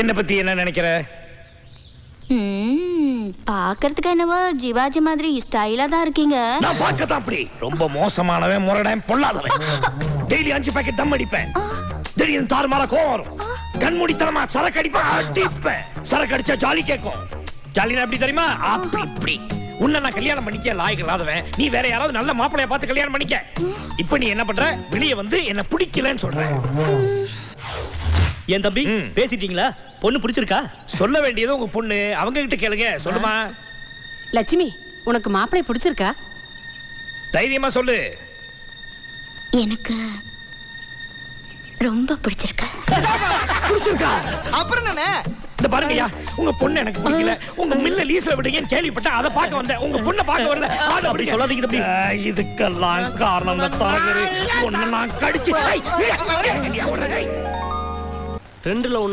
என்ன பத்தி என்ன நினைக்கிற? ம், பார்க்கறதுக்கு என்னவோ ஜிவாஜி மாதிரி ஸ்டைலா தான் இருக்கீங்க. நான் பார்க்கத்தான் அப்படி? ரொம்ப மோசமானவன் முரடன் பொல்லாதவன். டெய்லி அஞ்சு பாக்கெட் தம் அடிப்பேன். திடீர்னு தாறுமாற கோவம் வரும். கண்மூடித்தனமா சரக்கு அடிப்பேன் அடிப்பேன். சரக்கு அடிச்சா ஜாலி கேட்கும். ஜாலினா எப்படி தெரியுமா? அப்படி இப்படி. உன்னை நான் கல்யாணம் பண்ணிக்க லாயக்கு இல்லாதவன். நீ வேற யாராவது நல்ல மாப்பிளைய பார்த்து கல்யாணம் பண்ணிக்க. இப்ப நீ என்ன பண்ற? வெளிய வந்து என்ன பிடிக்கலன்னு சொல்ற. என் தம்பி. பேசிட்டீங்களா பொண்ணு பிடிச்சிருக்கா சொல்ல வேண்டியது உங்க பொண்ணு அவங்க கிட்ட கேளுங்க சொல்லுமா லட்சுமி உனக்கு மாப்பிளை பிடிச்சிருக்கா தைரியமா சொல்லு எனக்கு ரொம்ப பிடிச்சிருக்கு பிடிச்சிருக்கா அப்புறம் என்ன இந்த பாருங்கய்யா உங்க பொண்ணு எனக்கு பிடிக்கல உங்க மில்ல லீஸ்ல விடுங்கன்னு கேள்விப்பட்டேன் அதை பார்க்க வந்தேன் உங்க பொண்ணை பார்க்க வரல அதை அப்படி சொல்லாதீங்க தம்பி. இதுக்கெல்லாம் காரணம் தரகரு உன்னை நான் கடிச்சு ரெண்டுல ஒண்ணு